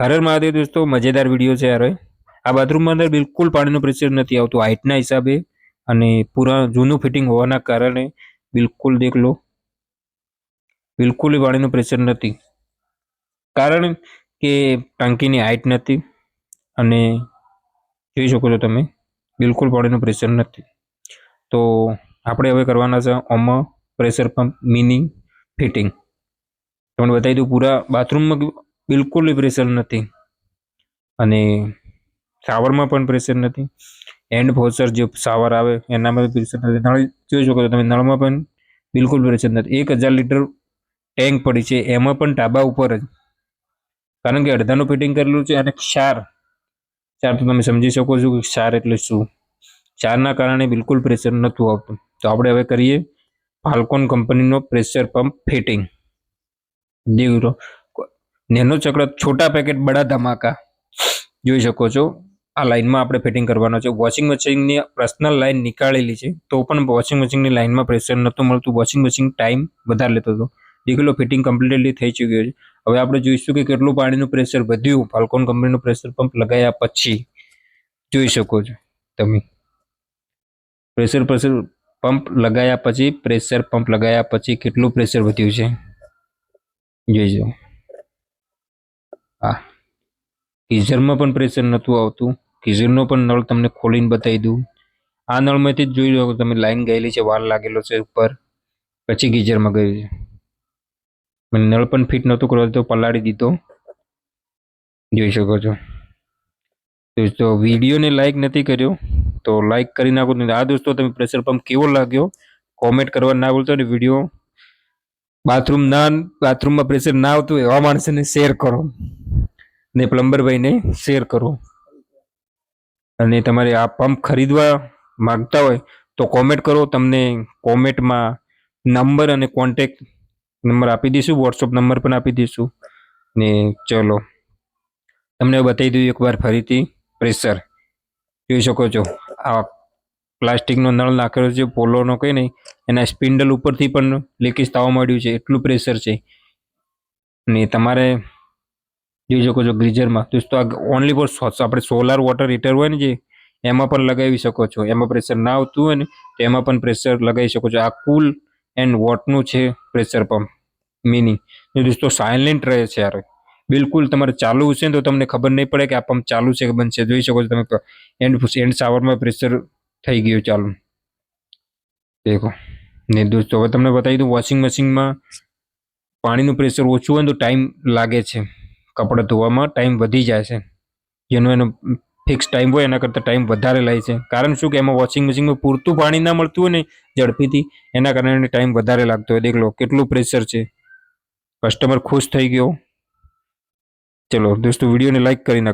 હરર મહાદેવ દોસ્તો, મજેદાર વીડિયો છે યાર આ બાથરૂમમાં અંદર બિલકુલ પાણીનું પ્રેશર નથી આવતું હાઇટના હિસાબે અને પૂરા જૂનું ફિટિંગ હોવાના કારણે બિલકુલ દેખ લો, બિલકુલ પાણીનું પ્રેશર નથી. કારણ કે ટાંકીની હાઇટ નથી અને જોઈ શકો છો તમે, બિલકુલ પાણીનું પ્રેશર નથી. તો આપણે હવે કરવાના છે ઓમાં પ્રેશર પંપ મિની ફિટિંગ તમને બતાવી દઉં, પૂરા બાથરૂમમાં બિલકુલ પ્રેશર નથી. અને શાવરમાં પણ પ્રેશર નથી. એન્ડ ફોસર જે શાવર આવે, એનામાં પ્રેશર નથી. નળ, જોઈ શકો છો તમે, નળમાં પણ બિલકુલ પ્રેશર નથી. એક હજાર લીટર ટેન્ક પડી છે, એમાં પણ ટાબા ઉપર જ. કારણ કે અડધાનું ફિટિંગ કરેલું છે અને ક્ષાર ક્ષાર તો તમે સમજી શકો છો કે ક્ષાર એટલે શું? ક્ષારના કારણે બિલકુલ પ્રેશર નહોતું આવતું. તો આપણે હવે કરીએ ફાલ્કોન કંપનીનો પ્રેશર પંપ ફિટિંગ લો નેનો ચક્ર છોટા પેકેટ બડા ધમાકા. જોઈ શકો છો, આ લાઈનમાં આપણે ફિટિંગ કરવાનો છે. વોશિંગ મશીનની પર્સનલ લાઇન નીકાળેલી છે, તો પણ વોશિંગ મશીનની લાઇનમાં પ્રેશર નહોતું મળતું. વોશિંગ મશીન ટાઈમ વધારે લેતો હતો. દેખલો ફિટિંગ કમ્પ્લીટલી થઈ ચૂક્યું છે. હવે આપણે જોઈશું કે કેટલું પાણીનું પ્રેશર વધ્યું. ફાલ્કોન કંપનીનું પ્રેશર પંપ લગાવ્યા પછી. જોઈ શકો છો તમે. પ્રેશર પ્રેશર પંપ લગાવ્યા પછી, પ્રેશર પંપ લગાવ્યા પછી કેટલું પ્રેશર વધ્યું છે. જોઈજો હા. ગીઝરમાં પણ પ્રેશર નહોતું આવતું. ગીઝરનો પણ નળ તમને ખોલીને બતાવી દઉં. આ નળમાંથી જ જોઈ લો, તમે લાઈન ગયેલી છે વાલ લાગેલો છે ઉપર. પછી ગીઝરમાં ગયું છે. મને નળ પણ ફિટ નહોતું કરવા તો પલાળી દીધો. જોઈ શકો છો. દોસ્તો વિડીયોને લાઈક નથી કર્યો, તો લાઈક કરી નાખો. આ દોસ્તો, તમે પ્રેશર પંપ કેવો લાગ્યો? કોમેન્ટ કરવા ના ભૂલતો ને વીડિયો. બાથરૂમ ના બાથરૂમમાં પ્રેશર ના આવતું એવા માણસોને શેર કરો. ને પ્લમ્બરભાઈને શેર કરો. અને તમારે આ પંપ ખરીદવા માગતા હોય તો કોમેન્ટ કરો. તમને કોમેન્ટમાં નંબર અને કોન્ટેક નંબર આપી દઈશું. વોટ્સઅપ નંબર પણ આપી દઈશું. ને ચલો, તમને બતાવી દઉં એકવાર ફરીથી. પ્રેશર, જોઈ શકો છો. આ પ્લાસ્ટિકનો નળ નાખેલો છે, પોલોનો કંઈ નહીં. એના સ્પિન્ડલ ઉપરથી પણ લીકેજ થવા માંડ્યું છે. એટલું પ્રેશર છે. ને તમારે જોઈ શકો છો ગ્રીઝરમાં દોસ્તો આ ઓનલી ફોર આપણે સોલાર વોટર હીટર હોય ને જે, એમાં પણ લગાવી શકો છો. એમાં પ્રેશર ના આવતું હોય ને, તો એમાં પણ પ્રેશર લગાવી શકો છો. આ કુલ એન્ડ વોટનું છે પ્રેશર પંપ મિની દોસ્તો સાયલેન્ટ રહે છે યાર. બિલકુલ તમારે ચાલુ છે ને તો તમને ખબર નહીં પડે કે આ પંપ ચાલુ છે કે બંધ છે. જોઈ શકો છો તમે એન્ડ એન્ડ સાવરમાં પ્રેશર થઈ ગયું ચાલુ. દેખો. ને દોસ્તો હવે તમને બતાવી દઉં વોશિંગ મશીનમાં પાણીનું પ્રેશર ઓછું હોય તો ટાઈમ લાગે છે. કપડાં ધોવામાં ટાઈમ વધી જાય છે. જેનો એનો ફિક્સ ટાઈમ હોય એના કરતાં ટાઈમ વધારે લે છે. કારણ શું કે એમાં વોશિંગ મશીનમાં પૂરતું પાણી ના મળતું હોય ને ઝડપીથી, એના કારણે ટાઈમ વધારે લાગતો હોય. દેખ લો, કેટલું પ્રેશર છે. કસ્ટમર ખુશ થઈ ગયો. ચલો, દોસ્તો, વિડીયોને લાઈક કરી નાખજો.